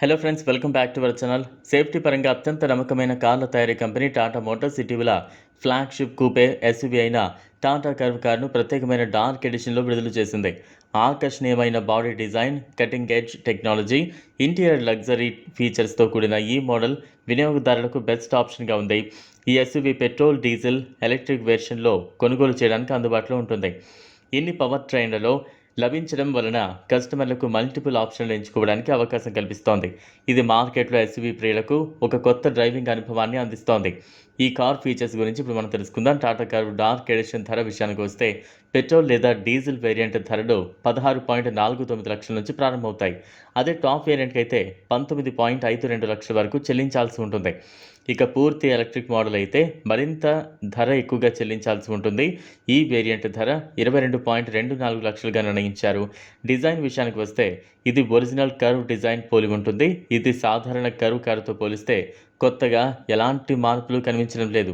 Hello friends welcome back to our channel safety పరంగా అత్యంత నమ్మకమైన కార్ల తయారీ కంపెనీ టాటా మోటార్స్ ఇటీవల ఫ్లాగ్షిప్ కూపే ఎస్యూవీ అయిన టాటా కర్వ్ కార్ను ప్రత్యేకమైన డార్క్ ఎడిషన్లో విడుదల చేసింది. ఆకర్షణీయమైన body design cutting edge technology interior luxury ఫీచర్స్తో కూడిన ఈ మోడల్ వినియోగదారులకు బెస్ట్ ఆప్షన్గా ఉంది. ఈ ఎస్యూవీ పెట్రోల్ డీజిల్ ఎలక్ట్రిక్ వెర్షన్లో కొనుగోలు చేయడానికి అందుబాటులో ఉంటుంది. ఇన్ని పవర్ ట్రైన్లలో లభించడం వలన కస్టమర్లకు మల్టిపుల్ ఆప్షన్లు ఎంచుకోవడానికి అవకాశం కల్పిస్తోంది. ఇది మార్కెట్లో ఎస్యూవీ ప్రియులకు ఒక కొత్త డ్రైవింగ్ అనుభవాన్ని అందిస్తోంది. ఈ కార్ ఫీచర్స్ గురించి ఇప్పుడు మనం తెలుసుకుందాం. టాటా కార్ డార్క్ ఎడిషన్ ధర విషయానికి వస్తే పెట్రోల్ లేదా డీజిల్ వేరియంట్ ధరలు పదహారు పాయింట్ నాలుగు తొమ్మిది లక్షల నుంచి ప్రారంభమవుతాయి. అదే టాప్ వేరియంట్కి అయితే పంతొమ్మిది పాయింట్ ఐదు రెండు లక్షల వరకు చెల్లించాల్సి ఉంటుంది. ఇక పూర్తి ఎలక్ట్రిక్ మోడల్ అయితే మరింత ధర ఎక్కువగా చెల్లించాల్సి ఉంటుంది. ఈ వేరియంట్ ధర ఇరవై రెండు పాయింట్ రెండు నాలుగు లక్షలుగా నిర్ణయించారు. డిజైన్ విషయానికి వస్తే ఇది ఒరిజినల్ కర్వ్ డిజైన్ పోలి ఉంటుంది. ఇది సాధారణ కర్వ్ కారుతో పోలిస్తే కొత్తగా ఎలాంటి మార్పులు కనిపించడం లేదు.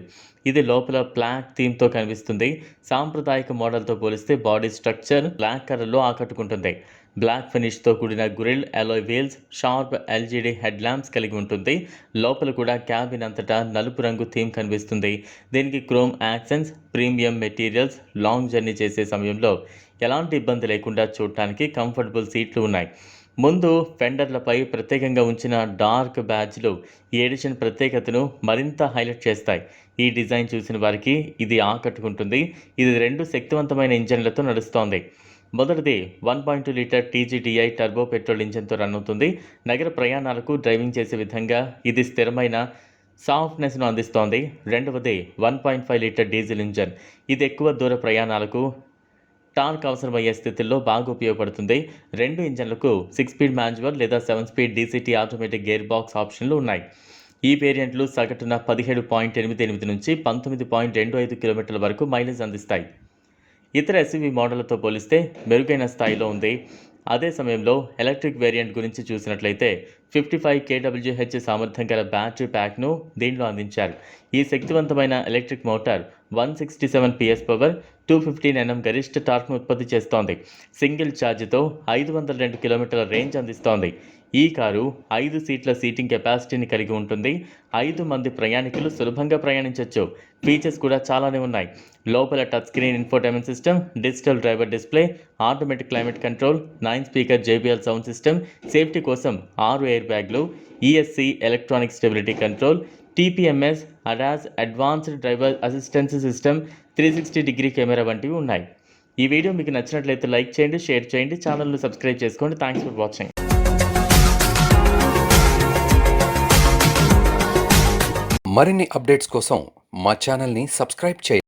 ఇది లోపల బ్లాక్ థీమ్తో కనిపిస్తుంది. సాంప్రదాయక మోడల్తో పోలిస్తే బాడీ స్ట్రక్చర్ బ్లాక్ కలర్లో ఆకట్టుకుంటుంది. బ్లాక్ ఫినిష్తో కూడిన grill alloy wheels sharp LED head lamps కలిగి ఉంటుంది. లోపల కూడా క్యాబిన్ అంతటా నలుపు రంగు థీమ్ కనిపిస్తుంది. దీనికి chrome accents premium materials long journey చేసే సమయంలో ఎలాంటి ఇబ్బంది లేకుండా చూడటానికి కంఫర్టబుల్ సీట్లు ఉన్నాయి. ముందు ఫెండర్లపై ప్రత్యేకంగా ఉంచిన డార్క్ బ్యాడ్జ్లు ఈ ఎడిషన్ ప్రత్యేకతను మరింత హైలైట్ చేస్తాయి. ఈ డిజైన్ చూసిన వారికి ఇది ఆకట్టుకుంటుంది. ఇది రెండు శక్తివంతమైన ఇంజన్లతో నడుస్తోంది. మొదటిది one point two litre TGDI turbo petrol ఇంజన్తో run అవుతుంది. నగర ప్రయాణాలకు డ్రైవింగ్ చేసే విధంగా ఇది స్థిరమైన సాఫ్ట్నెస్ను అందిస్తోంది. రెండవది one point five litre diesel engine. ఇది ఎక్కువ దూర ప్రయాణాలకు టార్క్ అవసరమయ్యే స్థితిలో బాగా ఉపయోగపడుతుంది. రెండు ఇంజన్లకు సిక్స్ స్పీడ్ మాన్యువల్ లేదా seven speed DCT automatic gear box ఆప్షన్లు ఉన్నాయి. ఈ వేరియంట్లు సగటున పదిహేడు పాయింట్ ఎనిమిది ఎనిమిది నుంచి పంతొమ్మిది పాయింట్ రెండు ఐదు కిలోమీటర్ల వరకు మైలేజ్ అందిస్తాయి. ఇతర ఎస్యూవీ మోడళ్ళతో పోలిస్తే మెరుగైన స్థాయిలో ఉంది. అదే సమయంలో ఎలక్ట్రిక్ వేరియంట్ గురించి చూసినట్లయితే ఫిఫ్టీ ఫైవ్ కేడబ్ల్యూహెచ్ సామర్థ్యం గల బ్యాటరీ ప్యాక్ను దీనిలో అందించారు. ఈ శక్తివంతమైన electric motor one sixty seven PS power two fifteen NM గరిష్ట టార్క్ను ఉత్పత్తి చేస్తోంది. సింగిల్ ఛార్జ్తో ఐదు వందల రెండు కిలోమీటర్ల రేంజ్ అందిస్తోంది. ఈ కారు ఐదు సీట్ల సీటింగ్ కెపాసిటీని కలిగి ఉంటుంది. ఐదు మంది ప్రయాణికులు సులభంగా ప్రయాణించవచ్చు ఫీచర్స్ కూడా చాలానే ఉన్నాయి. లోపల touch screen infotainment system digital driver display automatic climate control nine speaker JBL sound system safety కోసం ఆరు ఎయిర్ బ్యాగ్లు ESC electronic stability control TPMS ADAS advanced driver assistance system three sixty degree camera వంటివి ఉన్నాయి. ఈ video మీకు నచ్చినట్లయితే like చేయండి share చేయండి ఛానల్ను సబ్స్క్రైబ్ చేసుకోండి. థ్యాంక్స్ ఫర్ వాచింగ్ మరిన్ని అప్డేట్స్ కోసం మా ఛానల్ని సబ్స్క్రైబ్ చేయండి.